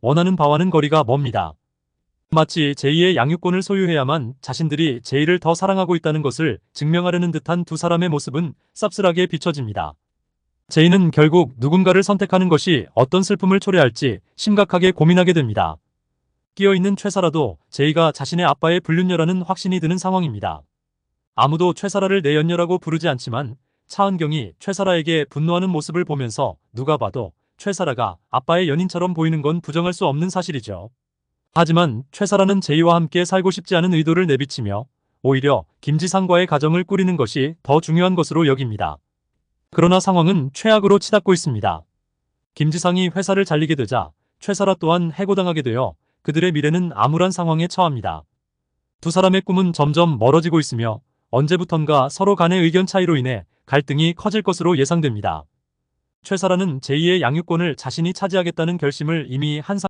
원하는 바와는 거리가 멉니다. 마치 제2의 양육권을 소유해야만 자신들이 제1을 더 사랑하고 있다는 것을 증명하려는 듯한 두 사람의 모습은 쌉쓸하게 비춰집니다. 제이는 결국 누군가를 선택하는 것이 어떤 슬픔을 초래할지 심각하게 고민하게 됩니다. 끼어있는 최사라도 제이가 자신의 아빠의 불륜녀라는 확신이 드는 상황입니다. 아무도 최사라를 내 연녀라고 부르지 않지만 차은경이 최사라에게 분노하는 모습을 보면서 누가 봐도 최사라가 아빠의 연인처럼 보이는 건 부정할 수 없는 사실이죠. 하지만 최사라는 제이와 함께 살고 싶지 않은 의도를 내비치며 오히려 김지상과의 가정을 꾸리는 것이 더 중요한 것으로 여깁니다. 그러나 상황은 최악으로 치닫고 있습니다. 김지상이 회사를 잘리게 되자 최사라 또한 해고당하게 되어 그들의 미래는 암울한 상황에 처합니다. 두 사람의 꿈은 점점 멀어지고 있으며 언제부턴가 서로 간의 의견 차이로 인해 갈등이 커질 것으로 예상됩니다. 최사라는 제2의 양육권을 자신이 차지하겠다는 결심을 이미 한 상...